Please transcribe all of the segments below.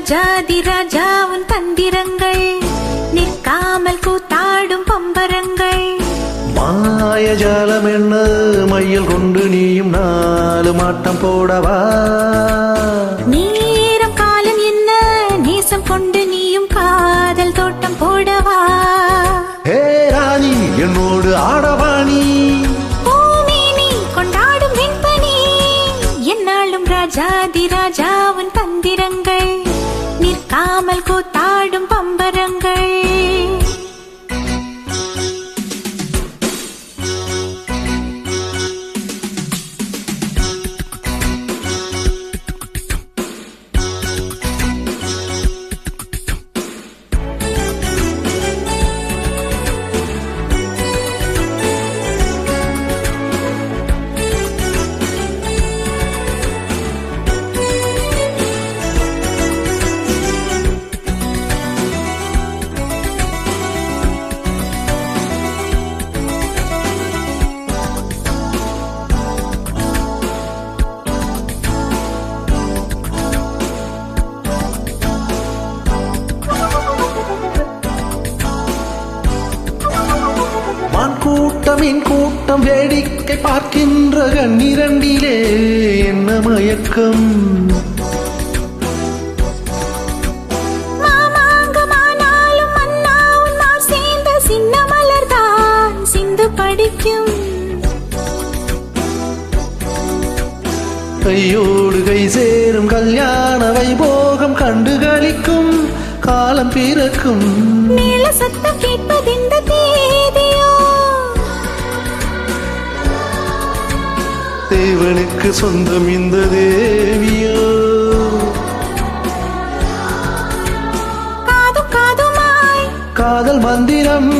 ராஜாதி ராஜா உன் தந்திரங்கள் நிற்காமல் கூத்தாடும் பம்பரங்கள். மாயஜாலம் என்ன மையல் கொண்டு நீயும் நாலு மாட்டம் போடவா? நேரம் காலம் என்ன நேசம் கொண்டு நீயும் காதல் தோட்டம் போடவா? ஹே ராணி என்னோடு ஆடவாணி பூமேனி கொண்டாடும் வெண்பனி என்னாலும் ராஜாதி ராஜா உன் தந்திரங்கள் நிற்காமல் கூட்டம் என் கூட்டம் வேடிக்கை பார்க்கின்ற கண்ணிரண்டிலே என்ன மயக்கம்? கையோடு கை சேரும் கல்யாண வைபோகம் கண்டு களிக்கும் காலம் பிறக்கும். மேல சத்தம் கேட்பதெந்த தேதியோ தேவனுக்கு சொந்தம் இந்த தேவியோ? காதல் மந்திரம்.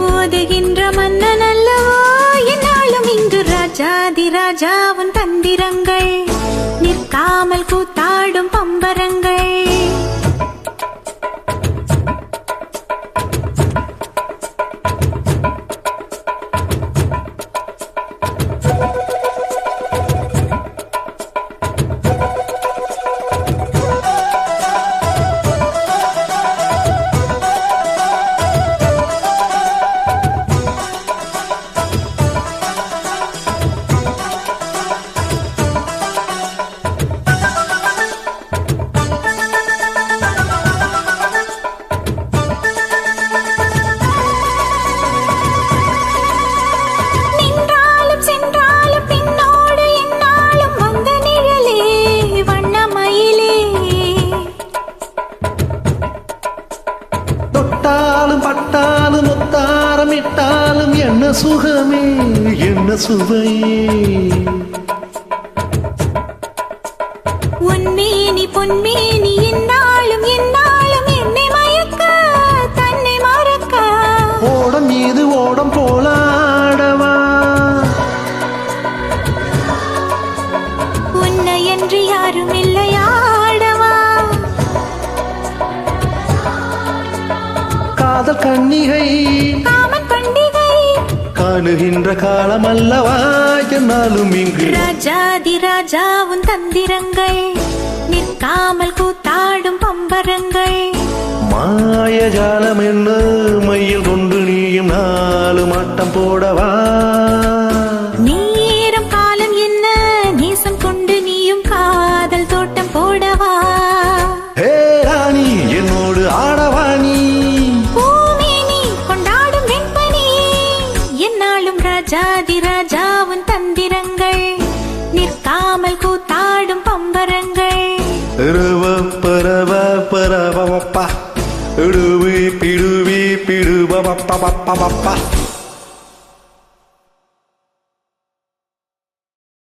ஓதுகின்ற மன்னன் அல்லவோ? என்னாலும் இங்கு ராஜாதி ராஜா உன் தந்திரங்கள். நிற்காமல் கூத்தாடும் பம்பரங்கள். முத்தாரம் இட்டாலும் என்ன சுகமே என்ன சுவையே. உன்மேனி பொன்மேனி என்னாலும் என்னாலும் என்னை மயக்க தன்னை மறக்க. ஓடம் மீது ஓடம் போலாடவா உன்னை என்று யாரும் இல்லையாடவா காதல் பண்டிகை காணுகின்ற காலம் அல்லவா என்னாலும் இங்கு ராஜாதி ராஜா உன் தந்திரங்கள் நிற்காமல் கூத்தாடும் பம்பரங்கள். மாயஜாலம் என்ன மையில் கொண்டு நீயும் நாலு மாட்டம் போடவா? ராஜாதி ராஜாவும் தந்திரங்கள் நிற்காமல் கூத்தாடும் பம்பரங்கள். ரவ பரவ பரவப்பா இடுவி பிடுவி பிடுவப்பா பப்பா பப்பா